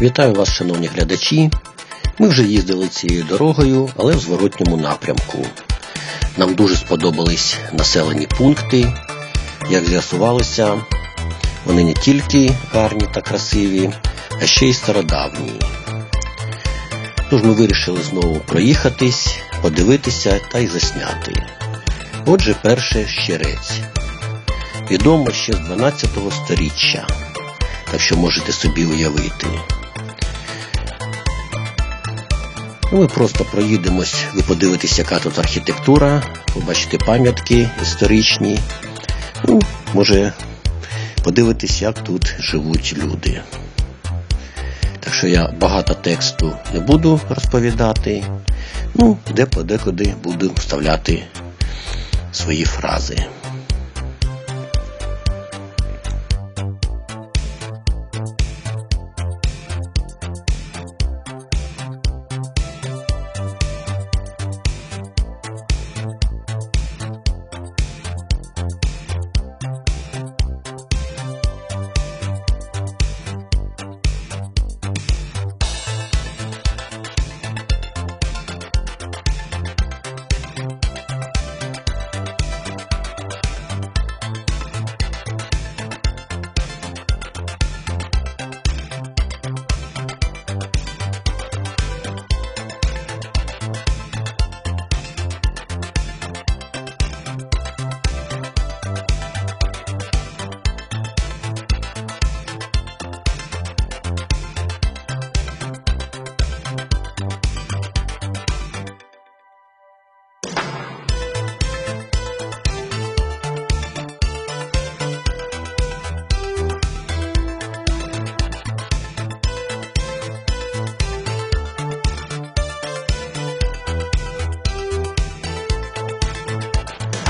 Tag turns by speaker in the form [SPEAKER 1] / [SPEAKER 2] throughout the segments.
[SPEAKER 1] Вітаю вас, шановні глядачі. Ми вже їздили цією дорогою, але в зворотньому напрямку. Нам дуже сподобались населені пункти. Як з'ясувалося, вони не тільки гарні та красиві, а ще й стародавні. Тож ми вирішили знову проїхатись, подивитися та й засняти. Отже, перше щерець. Відомо ще з 12 століття, так що можете собі уявити. Ми просто проїдемось, ви подивитесь, яка тут архітектура, побачите пам'ятки історичні. Ну, може, подивитись, як тут живуть люди. Так що я багато тексту не буду розповідати. Ну, де подекуди буду вставляти свої фрази.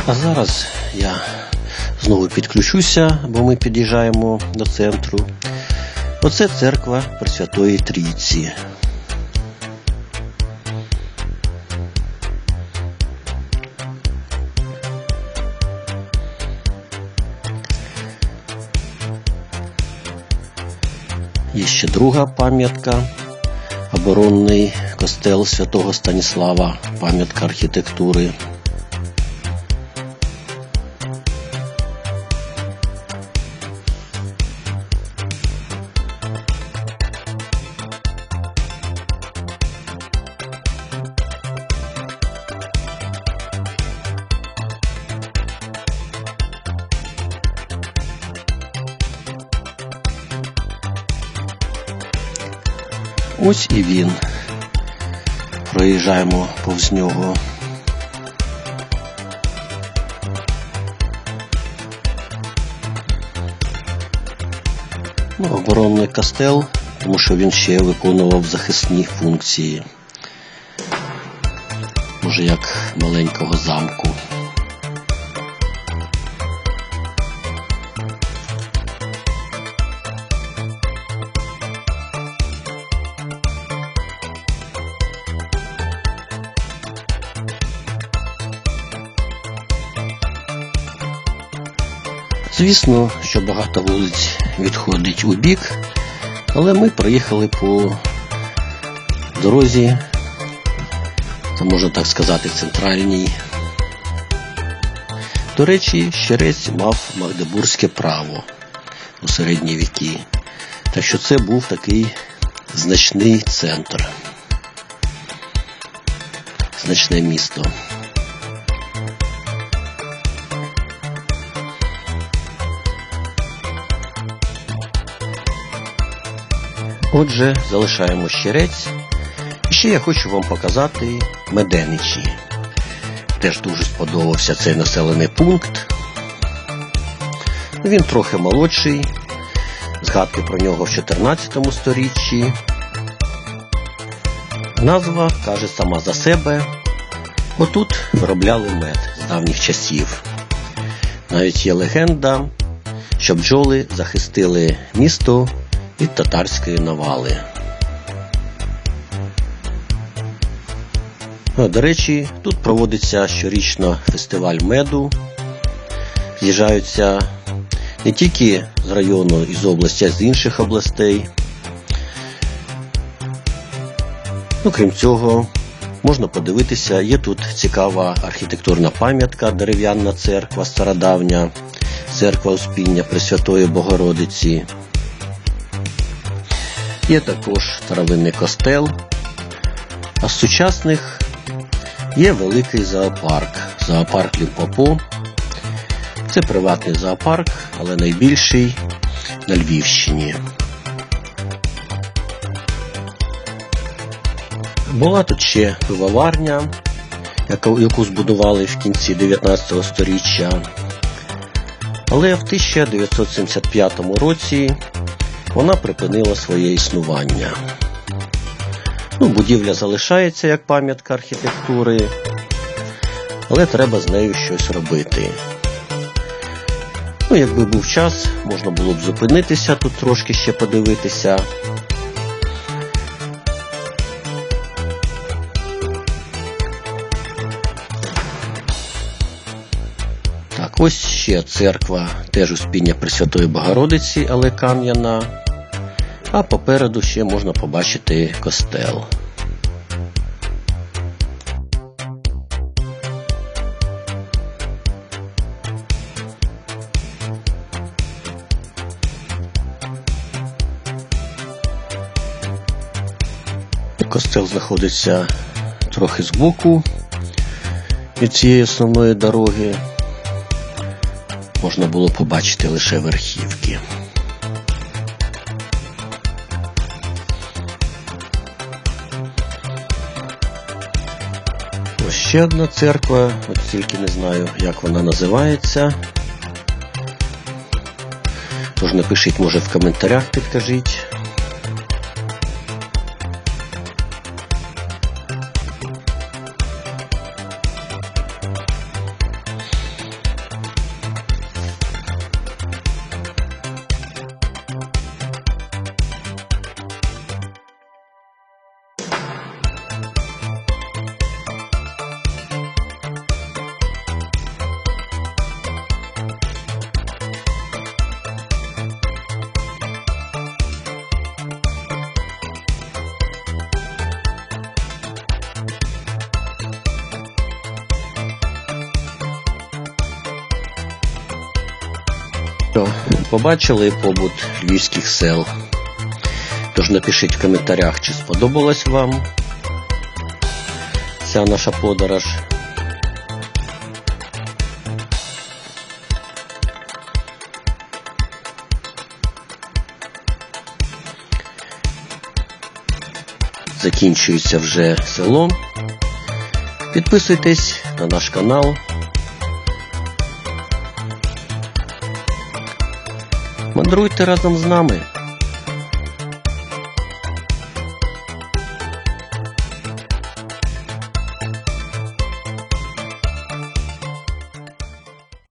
[SPEAKER 1] А зараз я знову підключуся, бо ми під'їжджаємо до центру. Оце церква Пресвятої Трійці. Є ще друга пам'ятка, оборонний костел святого Станіслава, пам'ятка архітектури. Ось і він. Проїжджаємо повз нього. Ну, оборонний костел, тому що він ще виконував захисні функції. Може як маленького замку. Звісно, що багато вулиць відходить у бік, але ми проїхали по дорозі, то можна так сказати, центральній. До речі, щерець мав магдебурзьке право у середні віки. Так що це був такий значний центр, значне місто. Отже, залишаємо щерець. І ще я хочу вам показати Меденичі. Теж дуже сподобався цей населений пункт. Він трохи молодший. Згадки про нього в 14 сторіччі. Назва каже сама за себе. Отут виробляли мед з давніх часів. Навіть є легенда, що бджоли захистили місто від татарської навали. До речі, тут проводиться щорічно фестиваль меду. З'їжджаються не тільки з району і з області, а й з інших областей. Ну, крім цього, можна подивитися, є тут цікава архітектурна пам'ятка, дерев'яна церква стародавня, церква Успіння Пресвятої Богородиці. Є також старовинний костел. А з сучасних є великий зоопарк. Зоопарк Лімпопо. Це приватний зоопарк, але найбільший на Львівщині. Була тут ще пивоварня, яку збудували в кінці 19 століття. Але в 1975 році вона припинила своє існування. Ну, будівля залишається як пам'ятка архітектури, але треба з нею щось робити. Ну, якби був час, можна було б зупинитися тут трошки ще подивитися. Так, ось ще церква теж Успіння Пресвятої Богородиці, але кам'яна. А попереду ще можна побачити костел. Костел знаходиться трохи збоку від цієї основної дороги. Можна було побачити лише верхівки. Ще одна церква, от тільки не знаю, як вона називається. Тож напишіть, може, в коментарях підкажіть. Що, Побачили побут львівських сел. Тож напишіть в коментарях, чи сподобалась вам ця наша подорож. Закінчується вже село. Підписуйтесь на наш канал. Мандруйте разом з нами.